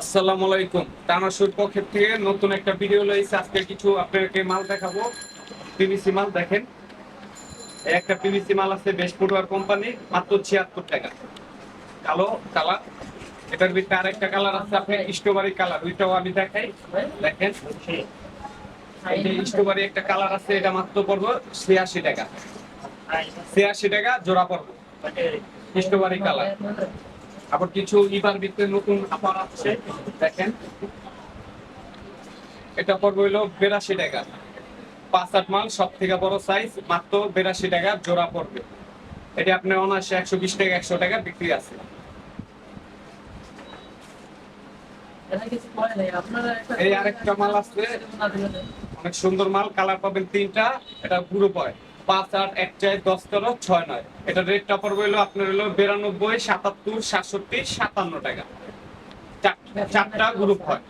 আসসালামু আলাইকুম। টানাসুর পক্ষের থেকে নতুন একটা ভিডিও লইছে আজকে কিছু আপনাদেরকে মাল দেখাবো। পিভিসি মাল দেখেন। একটা পিভিসি মাল আছে বেশ ফুটওয়ার কোম্পানি, মাত্র ছিয়াত্তর টাকা। কালো কালার। এটার ভিতরে আরেকটা কালার আছে, আপনি স্ট্রবেরি কালার। ওইটাও আমি দেখাই। দেখেন। স্ট্রবেরি একটা কালার আছে, এটা মাত্র পড়ব ছিয়াশি টাকা। ছিয়াশি টাকা জোড়া পড়ব। Strawberry colour. আবার কিছু ইবার ভিতরে নতুন আপার আছে দেখেন। এটা পড়বে হইল বিরাশি টাকা। পাঁচ আট মাল সব থেকে বড় সাইজ মাত্র বিরাশি টাকা জোড়া পড়বে এটা আপনার অনায়াসে একশো বিশ টাকা একশো টাকা বিক্রি আছে। এই আরেকটা মাল আছে। অনেক সুন্দর মাল কালার পাবেন তিনটা এটা গ্রুপ হয় পাঁচ আট এক চার দশ তেরো ছয় নয়। এটা রেটটা পড়বে হলো আপনার হলো বিরানব্বই সাতাত্তর সাতষট্টি সাতান্ন টাকা। চারটা গ্রুপ হয়।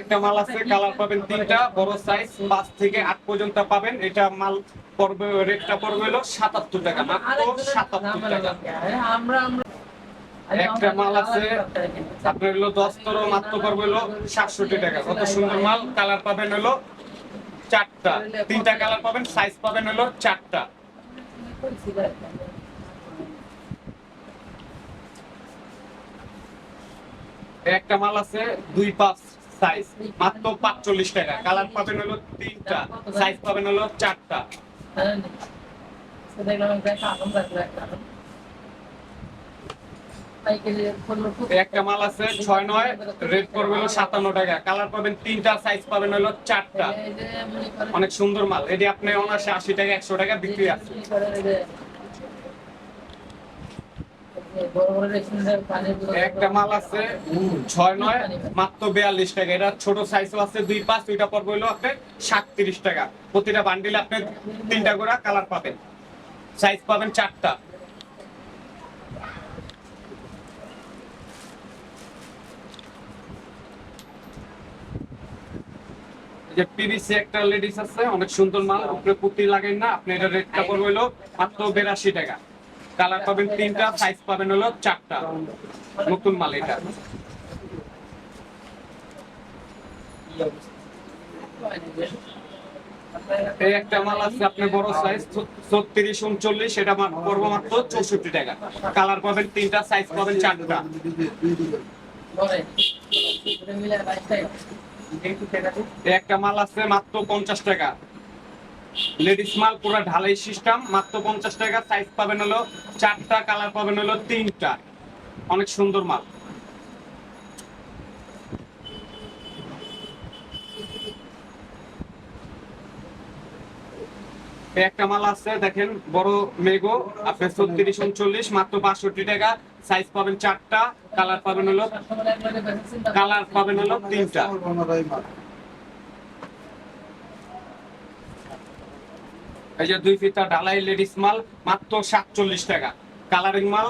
একটা মাল আছে কালার পাবেন তিনটা বড় সাইজ পাঁচ থেকে আট পর্যন্ত পাবেন। এটা মাল পড়বে রেটটা পড়বে হলো সাতাত্তর টাকা মাত্র সাতাত্তর টাকা। একটা মাল আছে আপনার হলো দশ তেরো মাত্র পড়বে হলো সাতষট্টি টাকা। কত সুন্দর মাল কালার পাবেন হলো চারটা। তিনটা কালার পাবেন সাইজ পাবেন হলো চারটা। একটা মাল আছে দুই পাঁচ সাইজ মাত্র পাঁচচল্লিশ টাকা। কালার পাবেন হলো তিনটা সাইজ পাবেন হলো চারটা। এই একটা মাল আছে ছয় নয় রেট পড়বে হলো সাতান্ন টাকা। কালার পাবেন তিনটা সাইজ পাবেন হলো চারটা। অনেক সুন্দর মাল। এটি আপনি অনায়াসে আশি টাকা, একশো টাকা বিক্রি আছে। একটা মাল আছে ছয় নয়, মাত্র বিয়াল্লিশ টাকা। এটা ছোট সাইজও আছে, দুই পাঁচ, দুইটা পর্ব হলো আপনার সাতত্রিশ টাকা। প্রতিটা বান্ডিলে আপনি তিনটা করে কালার পাবেন। সাইজ পাবেন চারটা। যে পিভিসি একটা লেডিস আছে অনেক সুন্দর মাল উপরে পুঁতি লাগাই না আপনি এটা রেটটা পড়বে হলো মাত্র বিরাশি টাকা। কালার পাবেন তিনটা সাইজ পাবেন হলো চারটা। নতুন মাল এটা। এই একটা মাল আছে আপনি বড় সাইজ ছত্রিশ উনচল্লিশ এটা পড়ব মাত্র চৌষট্টি টাকা। কালার পাবেন তিনটা সাইজ পাবেন চারটা। একটা মাল আছে মাত্র পঞ্চাশ টাকা। লেডিস মাল, পুরো ঢালাই সিস্টেম মাত্র পঞ্চাশ টাকা। সাইজ পাবেন হলো চারটা কালার পাবেন হলো তিনটা। অনেক সুন্দর মাল। একটা মাল আছে, দেখেন, বড় মেগো, আপনি ছত্রিশ, উনচল্লিশ, মাত্র বাষট্টি টাকা। সাইজ পাবেন চারটা কালার পাবেন হলো কালার পাবেন হলো তিনটা। এই যে দুই ফিতা ঢালাই লেডিস মাল, মাত্র সাতচল্লিশ টাকা। কালারিং মাল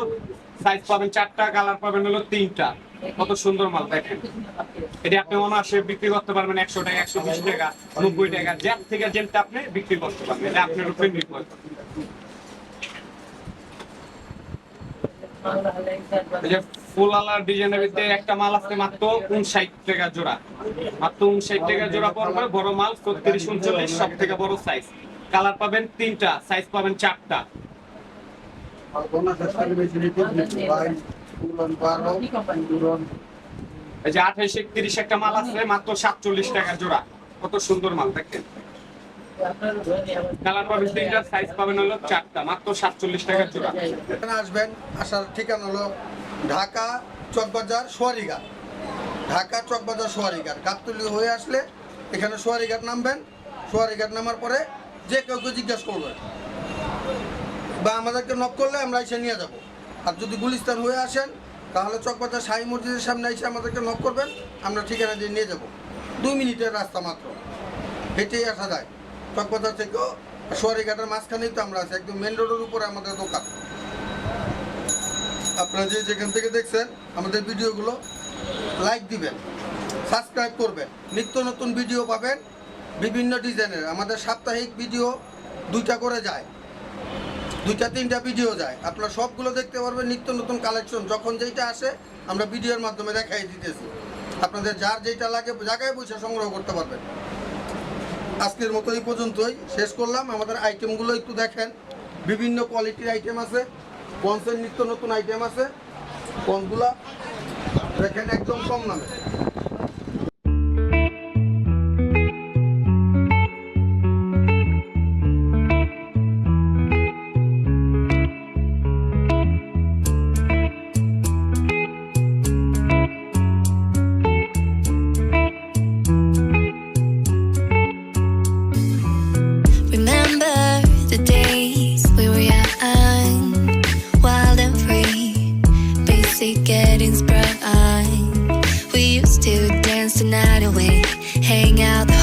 সাইজ পাবেন চারটা কালার পাবেন হলো তিনটা। কত সুন্দর মাল, দেখেন। এটি আপনি অনায়াসে বিক্রি করতে পারবেন একশো টাকা, একশো বিশ টাকা, নব্বই টাকা থেকে আপনি বিক্রি করতে পারবেন। এটা আপনার উপরে নির্ভর ফুল আলার ডিজাইনের একটা মাল আছে মাত্র উনষাট টাকা জোড়া। মাত্র উনষাট টাকা জোড়া পড়বে বড় মাল উনচল্লিশ, সব থেকে বড় সাইজ কালার পাবেন তিনটা সাইজ পাবেন চারটা। এই যে আঠাইশ, একত্রিশ একটা মাল আছে, মাত্র সাতচল্লিশ টাকা জোড়া। কত সুন্দর মাল, দেখেন। চারটা, মাত্র সাতচল্লিশ জোড়া। আসবেন, আসার ঠিকানা হলো ঢাকা চকবাজার ঢাকা চকবাজার হয়ে আসলে এখানে নামবেন। নামার পরে যে কাউকে জিজ্ঞাসা করবেন বা আমাদেরকে নক করলে আমরা এসে নিয়ে যাব। আর যদি গুলিস্তান হয়ে আসেন, তাহলে চকবাজার শাহী মসজিদের সামনে এসে আমাদেরকে নক করবেন। আমরা ঠিকানা দিয়ে নিয়ে যাব। দুই মিনিটের রাস্তা মাত্র। হেঁটেই আসা যায়। চকবাজার থেকেও সোয়ারিঘাটের মাঝখানেই তো আমরা আছি। একদম মেন রোডের উপরে আমাদের দোকান। আপনারা যে যেখান থেকে দেখছেন আমাদের ভিডিওগুলো লাইক দিবেন সাবস্ক্রাইব করবেন। নিত্য নতুন ভিডিও পাবেন। বিভিন্ন ডিজাইনের আমাদের সাপ্তাহিক ভিডিও দুইটা করে যায়। দুইটা, তিনটা ভিডিও যায়। আপনারা সবগুলো দেখতে পারবেন নিত্য নতুন কালেকশন যখন যেইটা আসে, আমরা ভিডিওর মাধ্যমে দেখাই দিতেছি। আপনাদের যার যেটা লাগে, জায়গায় বসে সংগ্রহ করতে পারবেন। আজকের মতো এই পর্যন্তই। শেষ করলাম। আমাদের আইটেমগুলো একটু দেখেন। বিভিন্ন কোয়ালিটির আইটেম আছে। পন্সের নিত্য নতুন আইটেম আছে। পন্সগুলা দেখেন একদম কম দামে। tonight away. Hang out